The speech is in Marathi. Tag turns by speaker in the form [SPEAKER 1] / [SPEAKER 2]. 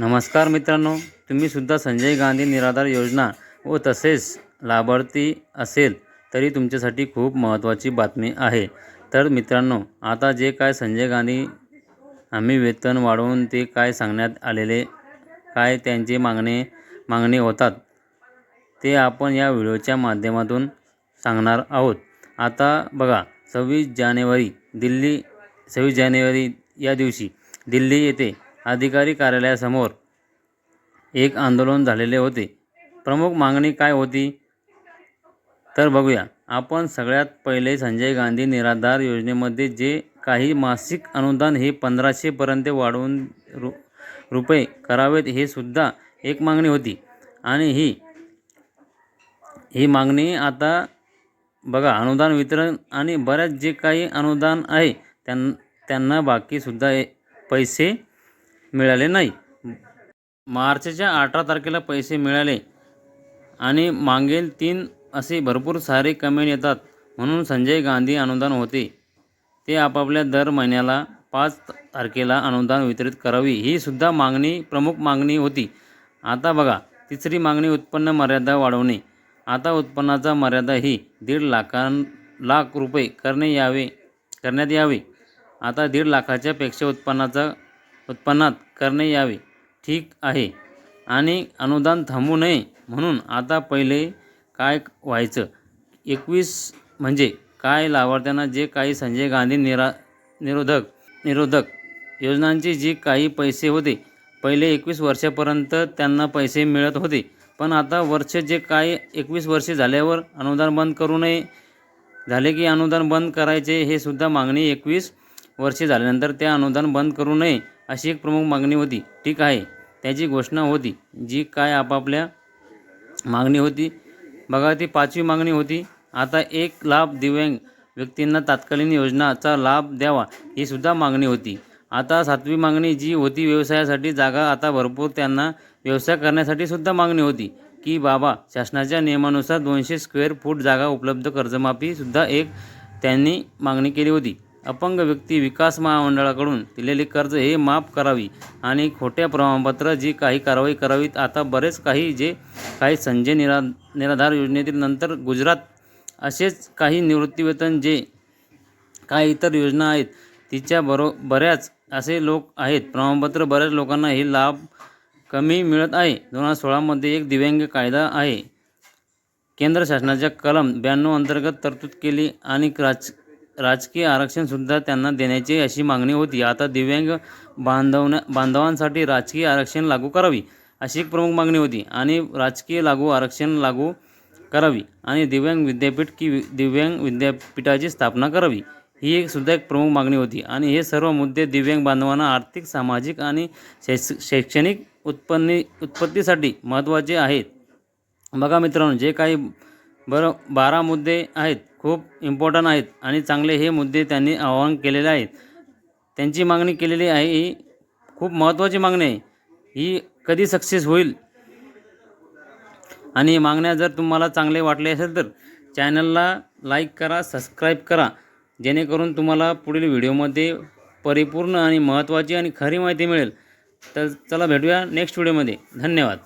[SPEAKER 1] नमस्कार मित्रांनो तुम्हीसुद्धा संजय गांधी निराधार योजना व तसेच लाभार्थी असेल तरी तुमच्यासाठी खूप महत्त्वाची बातमी आहे. तर मित्रांनो आता जे काय संजय गांधी आम्ही वेतन वाढवून ते काय सांगण्यात आलेले काय त्यांचे मागणे मागणे होतात ते आपण या व्हिडिओच्या माध्यमातून सांगणार आहोत. आता बघा सव्वीस जानेवारी दिल्ली सव्वीस जानेवारी या दिवशी दिल्ली येथे अधिकारी कार्यालयासमोर एक आंदोलन झालेले होते. प्रमुख मागणी काय होती? तर बघूया. आपण सगळ्यात पहिले संजय गांधी निराधार योजनेमध्ये जे काही मासिक अनुदान हे पंधराशेपर्यंत वाढवून रु रुपये करावेत हे सुद्धा एक मागणी होती. आणि ही ही मागणी आता बघा अनुदान वितरण आणि बऱ्याच जे काही अनुदान आहे त्यां त्यांना बाकीसुद्धा ए- पैसे मिळाले नाही. मार्चच्या अठरा तारखेला पैसे मिळाले आणि मागील तीन असे भरपूर सारे कमेंट येतात. म्हणून संजय गांधी अनुदान होते. ते आपापल्या दर महिन्याला पाच तारखेला अनुदान वितरित करावी. ही सुद्धा मागणी प्रमुख मागणी होती. आता बघा तिसरी मागणी उत्पन्न मर्यादा वाढवणे. आता उत्पन्नाचा मर्यादा ही दीड लाखां लाख रुपये करणे यावे करण्यात यावे. आता दीड लाखाच्या पेक्षा उत्पन्नाचा उत्पन्नात करणे यावे. ठीक आहे. आणि अनुदान थांबू नये म्हणून आता पहिले काय व्हायचं? एकवीस म्हणजे काय लाभार्थ्यांना जे काही संजय गांधी निरा निरोधक निरोधक योजनांचे जे काही पैसे होते पहिले एकवीस वर्षापर्यंत त्यांना पैसे मिळत होते. पण आता वर्ष जे काही एकवीस वर्षे झाल्यावर अनुदान बंद करू नये. झाले की अनुदान बंद करायचे हे सुद्धा मागणी एकवीस वर्षे झाल्यानंतर त्या अनुदान बंद करू नये. अशी एक प्रमुख मागणी होती. ठीक आहे. त्याची घोषणा होती. जी काय आपापल्या मागणी होती. बघा ती पाचवी मागणी होती. आता एक लाभ दिव्यांग व्यक्तींना तात्कालीन योजनाचा लाभ द्यावा ही सुद्धा मागणी होती. आता सातवी मागणी जी होती व्यवसायासाठी जागा आता भरपूर त्यांना व्यवसाय करण्यासाठी सुद्धा मागणी होती. की बाबा शासनाच्या नियमानुसार दोनशे स्क्वेअर फूट जागा उपलब्ध कर्जमाफी सुद्धा एक त्यांनी मागणी केली होती. अपंग व्यक्ती विकास महामंडळाकडून दिलेले कर्ज हे माफ करावी आणि खोट्या प्रमाणपत्र जी काही कारवाई करावीत आता बरेच काही जे काही संजय निरा निराधार योजनेतील नंतर गुजरात असेच काही निवृत्तीवेतन जे काही इतर योजना आहेत तिच्या बरो बऱ्याच असे लोक आहेत. प्रमाणपत्र बऱ्याच लोकांना हे लाभ कमी मिळत आहे. दोन हजार सोळामध्ये एक दिव्यांग कायदा आहे. केंद्र शासनाच्या कलम ब्याण्णव अंतर्गत तरतूद केली आणि राज राजकीय आरक्षणसुद्धा त्यांना देण्याची अशी मागणी होती. आता दिव्यांग बांधवण्या बांधवांसाठी राजकीय आरक्षण लागू करावी अशी एक प्रमुख मागणी होती. आणि राजकीय लागू आरक्षण लागू करावी आणि दिव्यांग विद्यापीठ की वि- दिव्यांग विद्यापीठाची स्थापना करावी ही एक सुद्धा एक प्रमुख मागणी होती. आणि हे सर्व मुद्दे दिव्यांग बांधवांना आर्थिक सामाजिक आणि शैक्ष शैक्षणिक उत्पन्नी उत्पत्तीसाठी महत्त्वाचे आहेत. बघा मित्रांनो जे काही बरं बारा मुद्दे आहेत. खूप इम्पॉर्टंट आहेत आणि चांगले हे मुद्दे त्यांनी आवाहन केलेले आहेत. त्यांची मागणी केलेली आहे ही खूप महत्त्वाची मागणी आहे. ही कधी सक्सेस होईल? आणि मागण्या जर तुम्हाला चांगले वाटले असेल तर चॅनलला लाईक करा सबस्क्राईब करा. जेणेकरून तुम्हाला पुढील व्हिडिओमध्ये परिपूर्ण आणि महत्त्वाची आणि खरी माहिती मिळेल. तर चला भेटूया नेक्स्ट व्हिडिओमध्ये धन्यवाद.